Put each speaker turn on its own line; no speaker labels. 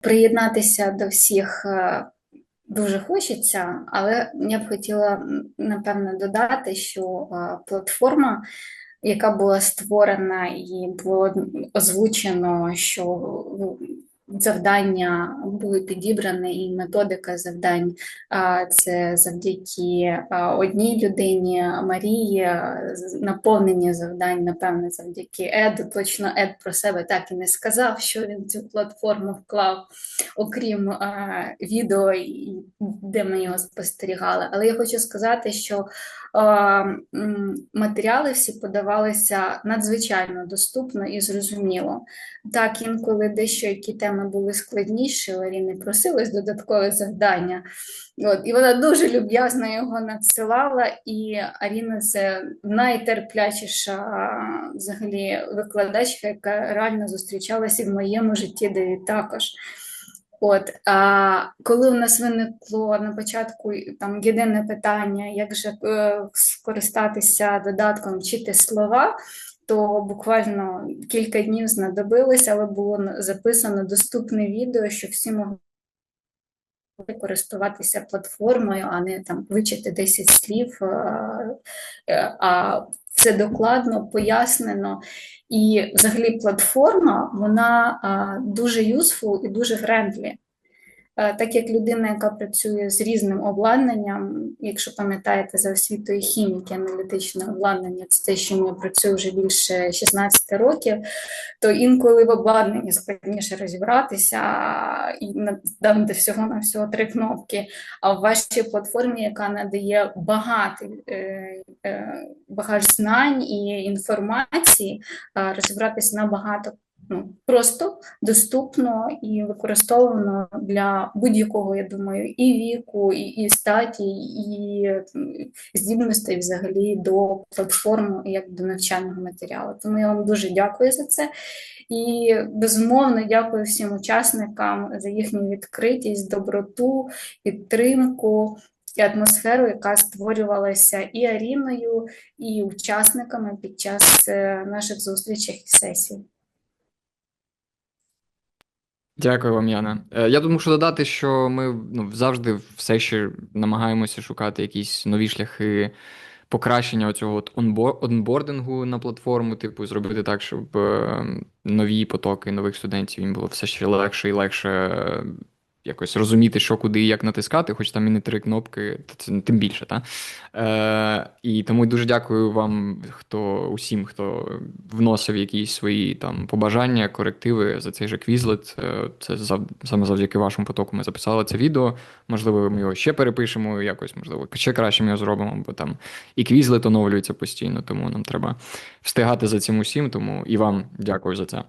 приєднатися до всіх е, дуже хочеться, але я б хотіла напевно додати, що е, платформа, яка була створена і було озвучено, що ну, завдання були підібрані, і методика завдань це завдяки одній людині Марії, наповнення завдань, напевне, завдяки Еду. Точно Ед про себе так і не сказав, що він в цю платформу вклав окрім відео, де ми його спостерігали. Але я хочу сказати, що матеріали всі подавалися надзвичайно доступно і зрозуміло. Так, інколи дещо які теми були складніші, Ларі просилось додаткове завдання. От, і вона дуже люб'язно його надсилала, і Аріна це найтерплячіша взагалі викладачка, яка реально зустрічалася в моєму житті, де також. От, а коли у нас виникло на початку там єдине питання, як же е, скористатися додатком вчити слова, то буквально кілька днів знадобилось, але було записано доступне відео, що всі могли користуватися платформою, а не там вичити 10 слів, е, е, а це докладно пояснено. І взагалі платформа вона дуже useful і дуже friendly. Е, Так як людина, яка працює з різним обладнанням, якщо пам'ятаєте за освітою хіміки, аналітичне обладнання, це те, що я працюю вже більше 16 років, то інколи в обладнанні складніше розібратися і на- там де всього на всього три кнопки. А в вашій платформі, яка надає багатий е, е, багаж знань і інформації, розібратися набагато ну, просто доступно і використовано для будь-якого, я думаю, і віку, і, і статі, і здібностей взагалі до платформи, як до навчального матеріалу. Тому я вам дуже дякую за це. І безумовно дякую всім учасникам за їхню відкритість, доброту, підтримку. І атмосферу, яка створювалася і Аріною, і учасниками під час е, наших зустрічей і сесій.
Дякую вам, Яна. Е, Я думаю, що додати, що ми ну, завжди все ще намагаємося шукати якісь нові шляхи покращення цього онбордингу на платформу, типу, зробити так, щоб е, нові потоки нових студентів їм було все ще легше і легше якось розуміти, що куди і як натискати, хоч там і не три кнопки, це тим більше, та? Е, і тому дуже дякую вам, хто усім, хто вносив якісь свої там побажання, корективи за цей же квізлет. Це зав... саме завдяки вашому потоку ми записали це відео. Можливо, ми його ще перепишемо якось, можливо, ще краще ми його зробимо, бо там і квізлет оновлюється постійно, тому нам треба встигати за цим усім. Тому і вам дякую за це.